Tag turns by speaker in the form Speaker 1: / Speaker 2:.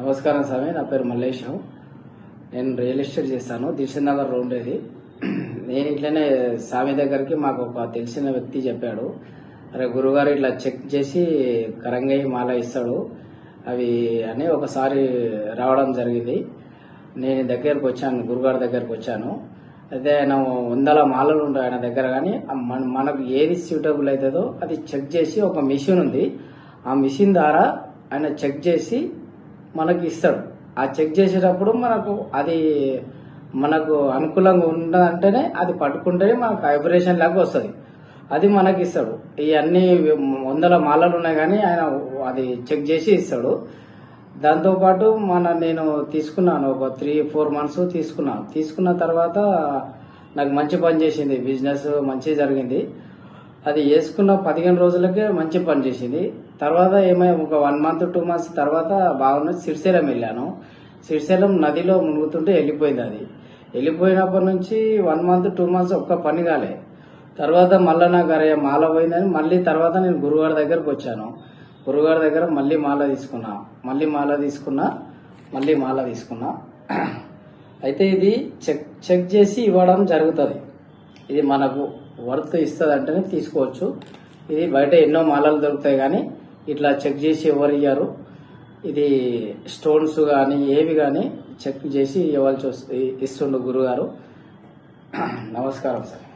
Speaker 1: నమస్కారం స్వామి నా పేరు మల్లేశం నేను రియల్ ఎస్టేట్ చేస్తాను దిల్సనగర్ రోడ్ ఇది. నేను ఇట్లనే స్వామి దగ్గరికి మాకు ఒక తెలిసిన వ్యక్తి చెప్పాడు. అరే గురుగారు ఇట్లా చెక్ చేసి కరంగయ్య మాల ఇస్తాడు అవి అని ఒకసారి రావడం జరిగింది. నేను దగ్గరకు వచ్చాను గురుగారి దగ్గరకు వచ్చాను. అయితే ఆయన వందల మాలలు ఉంటాయి ఆయన దగ్గర కానీ మన- మనకు ఏది సూటబుల్ అవుతుందో అది చెక్ చేసి ఒక మిషన్ ఉంది. ఆ మిషన్ ద్వారా ఆయన చెక్ చేసి మనకి ఇస్తాడు ఆ చెక్ చేసేటప్పుడు మనకు అది మనకు అనుకూలంగా ఉన్నదంటేనే అది పట్టుకుంటేనే మనకు వైబ్రేషన్ లాగా వస్తుంది. అది మనకి ఇస్తాడు ఈ అన్ని వందల మాలలు ఉన్నాయి కానీ ఆయన అది చెక్ చేసి ఇస్తాడు. దాంతోపాటు మన నేను తీసుకున్నాను ఒక త్రీ ఫోర్ మంత్స్ తీసుకున్నాను. తీసుకున్న తర్వాత నాకు మంచి పని చేసింది బిజినెస్ మంచి జరిగింది. అది వేసుకున్న పదిహేను రోజులకే మంచి పని చేసింది. తర్వాత ఏమై ఒక వన్ మంత్ టూ మంత్స్ తర్వాత బాగున్న సిరిశైలం వెళ్ళాను. సిరిశైలం నదిలో మునుగుతుంటే వెళ్ళిపోయింది అది. వెళ్ళిపోయినప్పటి నుంచి వన్ మంత్ టూ మంత్స్ ఒక్క పని కాలే. తర్వాత మళ్ళీ నాకు అరే మాల పోయిందని మళ్ళీ తర్వాత నేను గురుగారి దగ్గరకు వచ్చాను. గురుగారి దగ్గర మళ్ళీ మాల తీసుకున్నా. మళ్ళీ మాల తీసుకున్నా మళ్ళీ మాల తీసుకున్నా. అయితే ఇది చెక్ చెక్ చేసి ఇవ్వడం జరుగుతుంది. ఇది మనకు వర్త్ ఇస్తుంది అంటేనే తీసుకోవచ్చు. ఇది బయట ఎన్నో మాలలు దొరుకుతాయి కానీ ఇట్లా చెక్ చేసి ఎవరు ఇయ్యారు? ఇది స్టోన్స్ కానీ ఏవి కానీ చెక్ చేసి ఇవ్వాల్సి వస్తుంది ఇస్తుండు గురుగారు. నమస్కారం సార్.